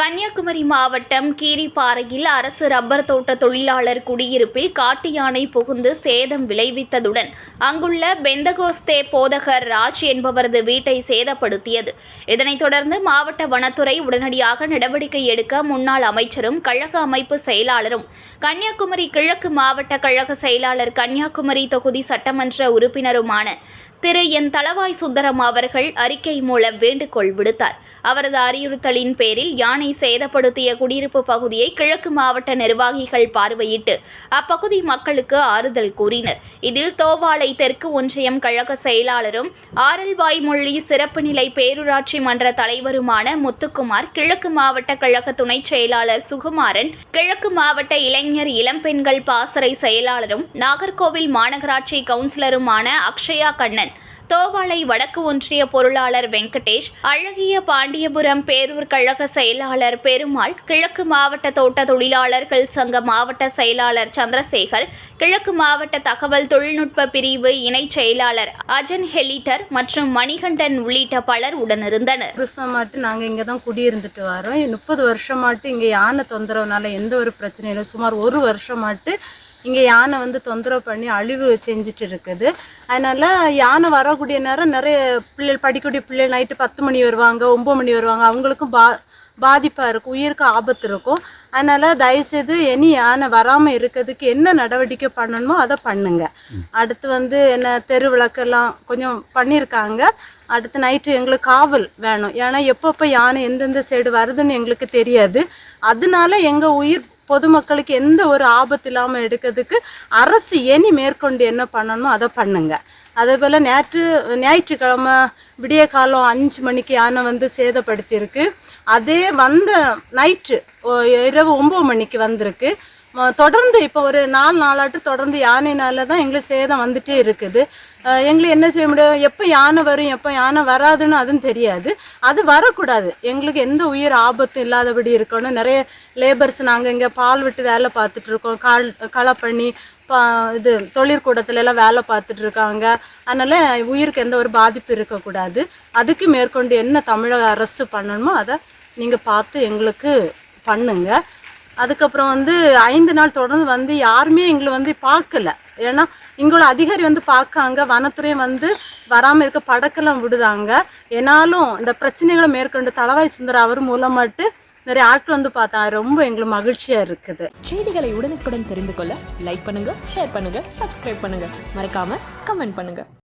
கன்னியாகுமரி மாவட்டம் கீரிப்பாறையில் அரசு ரப்பர் தோட்ட தொழிலாளர் குடியிருப்பில் காட்டு யானை புகுந்து சேதம் விளைவித்ததுடன் அங்குள்ள பெந்தகோஸ்தே போதகர் ராஜ் என்பவரது வீட்டை சேதப்படுத்தியது. இதனைத் தொடர்ந்து மாவட்ட வனத்துறை உடனடியாக நடவடிக்கை எடுக்க முன்னாள் அமைச்சரும் கழக அமைப்பு செயலாளரும் கன்னியாகுமரி கிழக்கு மாவட்ட கழக செயலாளர் கன்னியாகுமரி தொகுதி சட்டமன்ற உறுப்பினருமான திரு. என். தளவாய் சுந்தரம் அவர்கள் அறிக்கை மூலம் வேண்டுகோள் விடுத்தார். அவரது அறிவுறுத்தலின் பேரில் யானை சேதப்படுத்திய குடியிருப்பு பகுதியை கிழக்கு மாவட்ட நிர்வாகிகள் பார்வையிட்டு அப்பகுதி மக்களுக்கு ஆறுதல் கூறினர். இதில் தோவாளை தெற்கு ஒன்றியம் கழக செயலாளரும் ஆரல்வாய்மொழி சிறப்பு நிலை பேரூராட்சி மன்ற தலைவருமான முத்துக்குமார் கிழக்கு மாவட்ட கழக துணைச் செயலாளர் சுகுமாரன் கிழக்கு மாவட்ட இளைஞர் இளம்பெண்கள் பாசறை செயலாளரும் நாகர்கோவில் மாநகராட்சி கவுன்சிலருமான அக்ஷயா கண்ணன் தோவாளை வடக்கு ஒன்றிய பொருளாளர் வெங்கடேஷ் அழகிய பாண்டியபுரம் பேரூர் கழக செயலாளர் பெருமாள் கிழக்கு மாவட்ட தோட்ட தொழிலாளர்கள் சங்க மாவட்ட செயலாளர் சந்திரசேகர் கிழக்கு மாவட்ட தகவல் தொழில்நுட்ப பிரிவு இணைச் செயலாளர் அஜன் ஹெலிட்டர் மற்றும் மணிகண்டன் உள்ளிட்ட பலர் உடனிருந்தனர். வருஷமாட்டு நாங்கள் இங்கே தான் குடியிருந்துட்டு வரோம். முப்பது வருஷமாட்டு இங்கே யானை தொந்தரவுனால எந்த ஒரு பிரச்சனையும் இல்லை. சுமார் ஒரு வருஷமாட்டு இங்கே யானை வந்து தொந்தரவு பண்ணி அழிவு செஞ்சுட்டு இருக்குது. அதனால் யானை வரக்கூடிய நேரம் நிறைய பிள்ளைகள் படிக்கக்கூடிய பிள்ளைகள் நைட்டு பத்து மணி வருவாங்க ஒம்பது மணி வருவாங்க. அவங்களுக்கும் பா பாதிப்பாக இருக்கும் உயிருக்கு ஆபத்து இருக்கும். அதனால் தயவுசெய்து இனி யானை வராமல் இருக்கிறதுக்கு என்ன நடவடிக்கை பண்ணணுமோ அதை பண்ணுங்கள் அடுத்து வந்து என்ன தெரு விளக்கெல்லாம் கொஞ்சம் பண்ணியிருக்காங்க. அடுத்து நைட்டு எங்களுக்கு காவல் வேணும். ஏன்னா எப்பப்போ யானை எந்தெந்த சைடு வருதுன்னு எங்களுக்கு தெரியாது. அதனால எங்கள் உயிர் பொதுமக்களுக்கு எந்த ஒரு ஆபத்து இல்லாமல் எடுக்கிறதுக்கு அரசு இனி மேற்கொண்டு என்ன பண்ணணுமோ அதை பண்ணுங்க. அதே போல் நேற்று ஞாயிற்றுக்கிழமை விடிய காலம் அஞ்சு மணிக்கு யானை வந்து சேதப்படுத்தியிருக்கு. அதே வந்த நைட்டு இரவு ஒம்பது மணிக்கு வந்திருக்கு. தொடர்ந்து இப்போ ஒரு நாலு நாளாட்டு தொடர்ந்து யானைனால தான் எங்களுக்கு சேதம் வந்துட்டே இருக்குது. எங்களை எங்களுக்கு என்ன செய்ய முடியும்? எப்போ யானை வரும் எப்போ யானை வராதுன்னு அதுவும் தெரியாது. அது வரக்கூடாது. எங்களுக்கு எந்த உயிர் ஆபத்தும் இல்லாதபடி இருக்கணும். நிறைய லேபர்ஸ் நாங்கள் இங்கே பால் விட்டு வேலை பார்த்துட்டு இருக்கோம். கால் களை பண்ணி பா இது தொழிற்கூடத்துல எல்லாம் வேலை பார்த்துட்டு இருக்காங்க. அதனால் உயிருக்கு எந்த ஒரு பாதிப்பு இருக்கக்கூடாது. அதுக்கு மேற்கொண்டு என்ன தமிழக அரசு பண்ணணுமோ அதை நீங்கள் பார்த்து எங்களுக்கு பண்ணுங்க. அதுக்கப்புறம் வந்து ஐந்து நாள் தொடர்ந்து வந்து யாருமே எங்களை வந்து பார்க்கல. ஏன்னா எங்களோட அதிகாரி வந்து பார்க்காங்க. வனத்துறை வந்து வராமல் இருக்க படக்கெல்லாம் விடுதாங்க. ஏனாலும் இந்த பிரச்சனைகளை மேற்கொண்டு தளவாய் சுந்தர் அவர் மூலமாட்டு நிறைய ஆட்கள் வந்து பார்த்தா ரொம்ப எங்களுக்கு மகிழ்ச்சியாக இருக்குது. செய்திகளை உடனுக்குடன் தெரிந்து கொள்ள லைக் பண்ணுங்க ஷேர் பண்ணுங்க சப்ஸ்கிரைப் பண்ணுங்க. மறக்காம கமெண்ட் பண்ணுங்க.